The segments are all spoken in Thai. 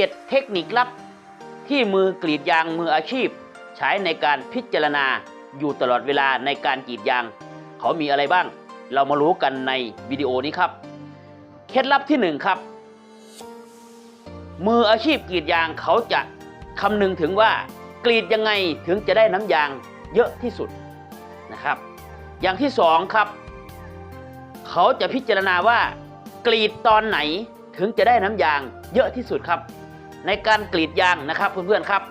เจ็ดเทคนิคลับ ที่มือกรีดยางมืออาชีพ ใช้ในการพิจารณาอยู่ตลอดเวลาในการกรีดยาง เขามีอะไรบ้าง เรามารู้กันในวิดีโอนี้ครับ เคล็ดลับที่หนึ่งครับ มืออาชีพกรีดยางเขาจะคำนึงถึงว่ากรีดยังไงถึงจะได้น้ำยางเยอะที่สุดนะครับ อย่างที่สองครับ เขาจะพิจารณาว่ากรีดตอนไหนถึงจะได้น้ำยางเยอะที่สุดครับ ในการกรีดยางนะครับเพื่อนๆครับ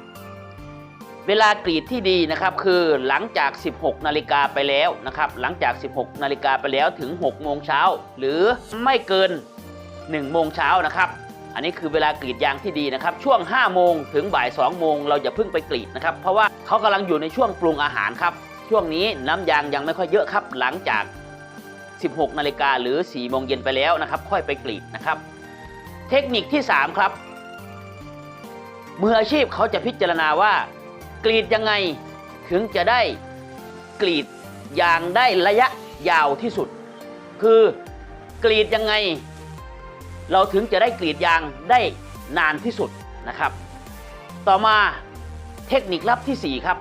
เวลากรีดที่ดีนะครับคือหลังจาก 16 นาฬิกาไปแล้วนะครับหลังจาก 16 นาฬิกาไปแล้วถึง 6 โมงเช้า หรือไม่เกิน 1 โมงเช้านะครับอันนี้คือเวลากรีดยางที่ดีนะครับ ช่วง 5 โมงถึงบ่าย 2 โมงเราอย่าเพิ่งไปกรีดนะครับ เพราะว่าเขากำลังอยู่ในช่วงปรุงอาหารครับ ช่วงนี้น้ำยางยังไม่ค่อยเยอะครับ หลังจาก 16 นาฬิกาหรือ 4 โมงเย็นไปแล้วนะครับ ค่อยไปกรีดนะครับ เทคนิคที่ 3 ครับ มืออาชีพเขาจะพิจารณาว่ากรีดยังไงถึงจะได้กรีดยางได้ระยะยาวที่สุด คือกรีดยังไง เราถึงจะได้กรีดยางได้นานที่สุดนะครับ ต่อมาเทคนิคลับที่ 4 ครับ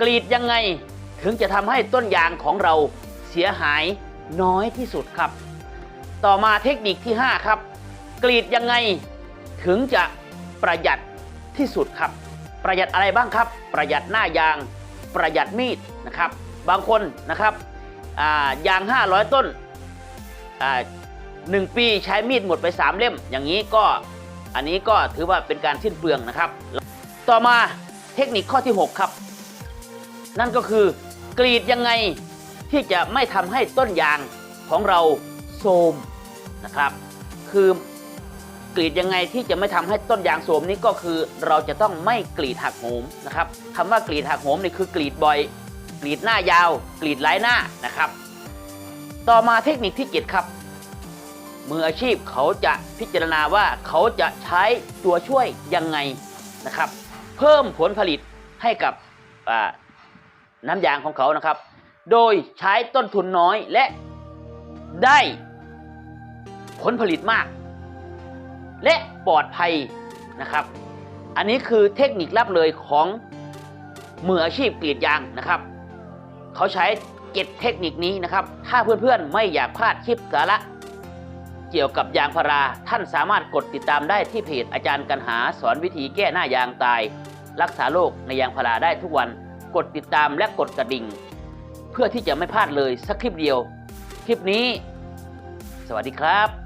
กรีดยังไงถึงจะทำให้ต้นยางของเราเสียหายน้อยที่สุดครับ ต่อมาเทคนิคที่ 5 ครับ กรีดยังไงถึงจะประหยัด ที่สุดครับ ประหยัดอะไรบ้างครับ ประหยัดหน้ายาง ประหยัดมีดนะครับ บางคนนะครับายาง 500 ต้นหนึ่งปีใช้มีดหมดไป 3 เล่ม อย่างนี้ก็อันนี้ก็ถือว่าเป็นการสิ้นเปลืองนะครับ ต่อมาเทคนิคข้อที่ 6 ครับ นั่นก็คือกรีดยังไงที่จะไม่ทำให้ต้นยางของเราโทมนะครับ คือ กรีดยังไงที่จะไม่ทำให้ต้นยางโทรมนี่ก็คือ เราจะต้องไม่กรีดหักโหมนะครับคำว่ากรีดหักโหมนี่คือกรีดบ่อย กรีดหน้ายาว กรีดหลายหน้านะครับ ต่อมาเทคนิคที่7ครับ มืออาชีพเขาจะพิจารณาว่าเขาจะใช้ตัวช่วยยังไงนะครับ เพิ่มผลผลิตให้กับน้ำยางของเขานะครับ โดยใช้ต้นทุนน้อยและได้ผลผลิตมาก และปลอดภัยนะครับ อันนี้คือเทคนิคลับเลยของมืออาชีพกรีดยางนะครับ เขาใช้เก็ดเทคนิคนี้นะครับ ถ้าเพื่อนๆไม่อยากพลาดคลิปสาระเกี่ยวกับยางพาราท่านสามารถกดติดตามได้ที่เพจอาจารย์กันหาสอนวิธีแก้หน้ายางตาย รักษาโรคในยางพาราได้ทุกวัน กดติดตามและกดกระดิ่ง เพื่อที่จะไม่พลาดเลยสักคลิปเดียว คลิปนี้ สวัสดีครับ